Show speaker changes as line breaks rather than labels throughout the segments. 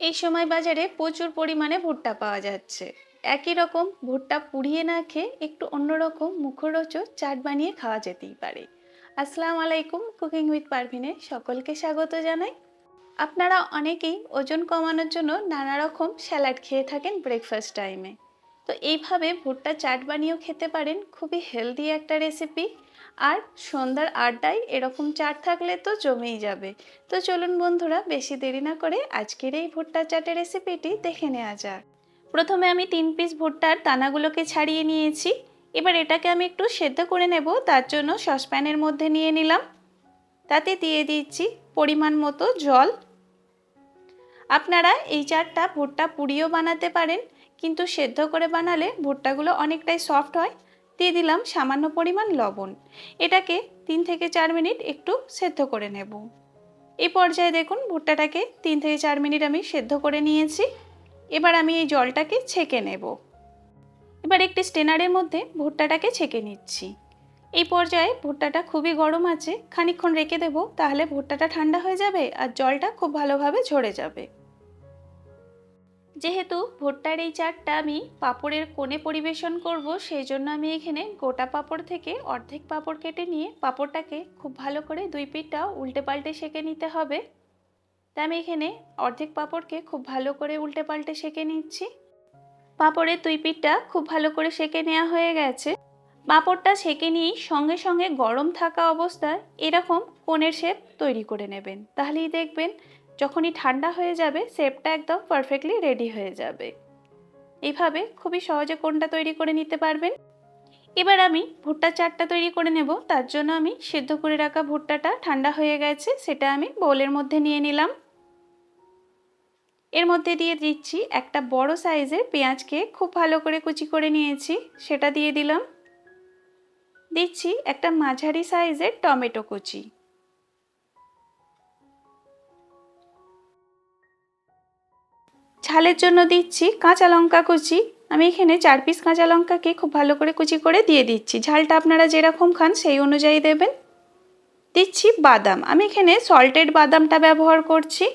এই সময় বাজারে প্রচুর পরিমাণে ভুট্টা পাওয়া যাচ্ছে। একই রকম ভুট্টা পুড়িয়ে না খেয়ে একটু অন্যরকম মুখরোচক চাট বানিয়ে খাওয়া যেতেই পারে। আসসালাম আলাইকুম কুকিং উইথ পারভিনে সকলকে স্বাগত জানাই। আপনারা অনেকেই ওজন কমানোর জন্য নানা রকম স্যালাড খেয়ে থাকেন ব্রেকফাস্ট টাইমে তো এইভাবে ভুট্টা চাট বানিয়েও খেতে পারেন। খুবই হেলদি একটা রেসিপি আর সন্ধ্যার আড্ডায় এরকম চাট থাকলে তো জমেই যাবে। তো চলুন বন্ধুরা, বেশি দেরি না করে আজকের এই ভুট্টা চাটের রেসিপিটি দেখে নেওয়া যাক। প্রথমে আমি তিন পিস ভুট্টার দানাগুলোকে ছাড়িয়ে নিয়েছি। এবার এটাকে আমি একটু সেদ্ধ করে নেব, তার জন্য সসপ্যানের মধ্যে নিয়ে নিলাম। তাতে দিয়ে দিচ্ছি পরিমাণ মতো জল। আপনারা এই চাটটা ভুট্টা পুড়িয়েও বানাতে পারেন। কিন্তু সেদ্ধ করে বানালে ভুট্টাগুলো অনেকটাই সফট হয়। দিয়ে দিলাম সামান্য পরিমাণ লবণ। এটাকে তিন থেকে চার মিনিট একটু সেদ্ধ করে নেব। এই পর্যায়ে দেখুন ভুট্টাটাকে তিন থেকে চার মিনিট আমি সেদ্ধ করে নিয়েছি। এবার আমি এই জলটাকে ছেঁকে নেব। এবার একটি স্টেনারের মধ্যে ভুট্টাটাকে ছেঁকে নিচ্ছি। এই পর্যায়ে ভুট্টাটা খুবই গরম আছে, খানিকক্ষণ রেখে দেব, তাহলে ভুট্টাটা ঠান্ডা হয়ে যাবে আর জলটা খুব ভালোভাবে ঝরে যাবে। যেহেতু ভুট্টার এই চাটটা আমি পাঁপড়ের কোণে পরিবেশন করব, সেই জন্য আমি এখানে গোটা পাঁপড় থেকে অর্ধেক পাঁপড় কেটে নিয়ে পাঁপড়টাকে খুব ভালো করে দুই পিঠটা উল্টে পাল্টে সেঁকে নিতে হবে। তা আমি এখানে অর্ধেক পাঁপড়কে খুব ভালো করে উল্টে পাল্টে সেঁকে নিচ্ছি। পাঁপড়ের দুই পিঠটা খুব ভালো করে সেঁকে নেওয়া হয়ে গেছে। পাঁপড়টা সেঁকে নিয়েই সঙ্গে সঙ্গে গরম থাকা অবস্থায় এরকম কোণের শেপ তৈরি করে নেবেন। তাহলেই দেখবেন যখনই ঠান্ডা হয়ে যাবে, শেপটা একদম পারফেক্টলি রেডি হয়ে যাবে। এইভাবে খুবই সহজে কোনটা তৈরি করে নিতে পারবেন। এবার আমি ভুট্টা চাটটা তৈরি করে নেব। তার জন্য আমি সেদ্ধ করে রাখা ভুট্টাটা ঠান্ডা হয়ে গেছে, সেটা আমি বোলের মধ্যে নিয়ে নিলাম। এর মধ্যে দিয়ে দিচ্ছি একটা বড় সাইজের পেঁয়াজকে খুব ভালো করে কুচি করে নিয়েছি, সেটা দিয়ে দিলাম। দিচ্ছি একটা মাঝারি সাইজের টমেটো কুচি। ঝালের জন্য দিচ্ছি কাঁচা লঙ্কা কুচি। আমি এখানে চার পিস কাঁচা লঙ্কাকে খুব ভালো করে কুচি করে দিয়ে দিচ্ছি। ঝালটা আপনারা যেরকম খান সেই অনুযায়ী দেবেন। দিচ্ছি বাদাম। আমি এখানে সল্টেড বাদামটা ব্যবহার করছি।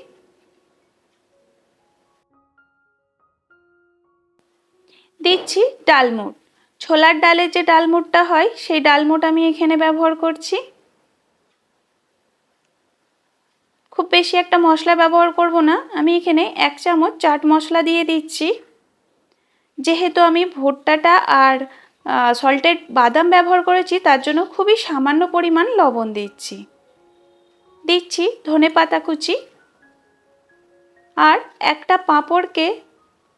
দিচ্ছি ডালমুট। ছোলার ডালের যে ডালমুটটা হয়, সেই ডালমুট আমি এখানে ব্যবহার করছি। খুব বেশি একটা মশলা ব্যবহার করব না। আমি এখানে এক চামচ চাট মশলা দিয়ে দিচ্ছি। যেহেতু আমি ভুট্টাটা আর সল্টেড বাদাম ব্যবহার করেছি, তার জন্য খুবই সামান্য পরিমাণ লবণ দিচ্ছি। দিচ্ছি ধনে পাতা কুচি। আর একটা পাঁপড়কে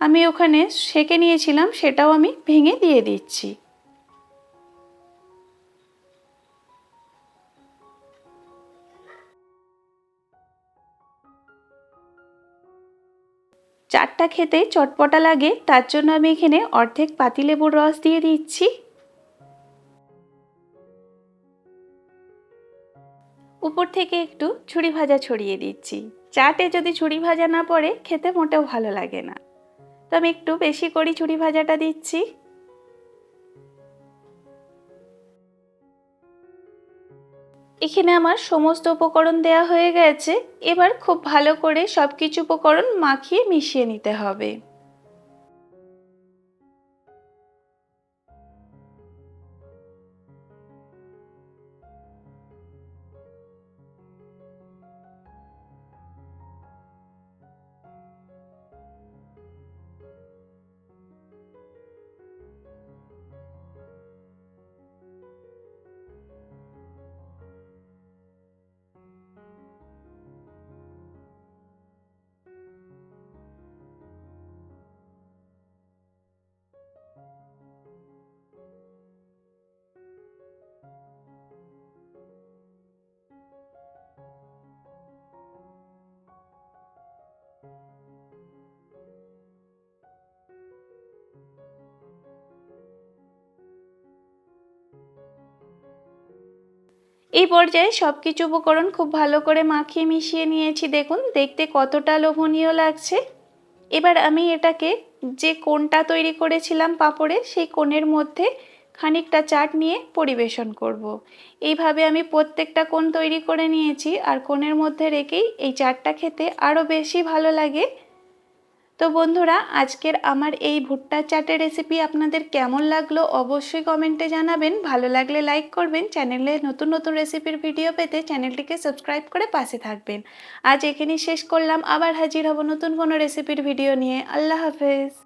আমি ওখানে সেকে নিয়েছিলাম, সেটাও আমি ভেঙে দিয়ে দিচ্ছি। চারটা খেতে চটপটা লাগে, তার জন্য আমি এখানে অর্ধেক পাতিলেবুর রস দিয়ে দিচ্ছি। উপর থেকে একটু ছুরি ভাজা ছড়িয়ে দিচ্ছি। চাটে যদি ছুরি ভাজা না পড়ে, খেতে মোটেও ভালো লাগে না। তো আমি একটু বেশি করে ছুরি ভাজাটা দিচ্ছি। এখানে আমার সমস্ত উপকরণ দেয়া হয়ে গেছে। এবার খুব ভালো করে সব কিছু উপকরণ মাখিয়ে মিশিয়ে নিতে হবে। এই পর্যায়ে সব কিছু উপকরণ খুব ভালো করে মাখিয়ে মিশিয়ে নিয়েছি। দেখুন, দেখতে কতটা লোভনীয় লাগছে। এবার আমি এটাকে যে কোনটা তৈরি করেছিলাম পাপড়ে, সেই কোণের মধ্যে খানিকটা চাট নিয়ে পরিবেশন করব। এইভাবে আমি প্রত্যেকটা কোণ তৈরি করে নিয়েছি, আর কোণের মধ্যে রেখেই এই চাটটা খেতে আরও বেশি ভালো লাগে। তো বন্ধুরা, আজকের আমার এই ভুট্টা চাটের রেসিপি আপনাদের কেমন লাগল অবশ্যই কমেন্টে জানাবেন। ভালো লাগলে লাইক করবেন। চ্যানেলে নতুন নতুন রেসিপির ভিডিও পেতে চ্যানেলটিকে সাবস্ক্রাইব করে পাশে থাকবেন। আজ এখানেই শেষ করলাম। আবার হাজির হব নতুন কোনো রেসিপির ভিডিও নিয়ে। আল্লাহ হাফেজ।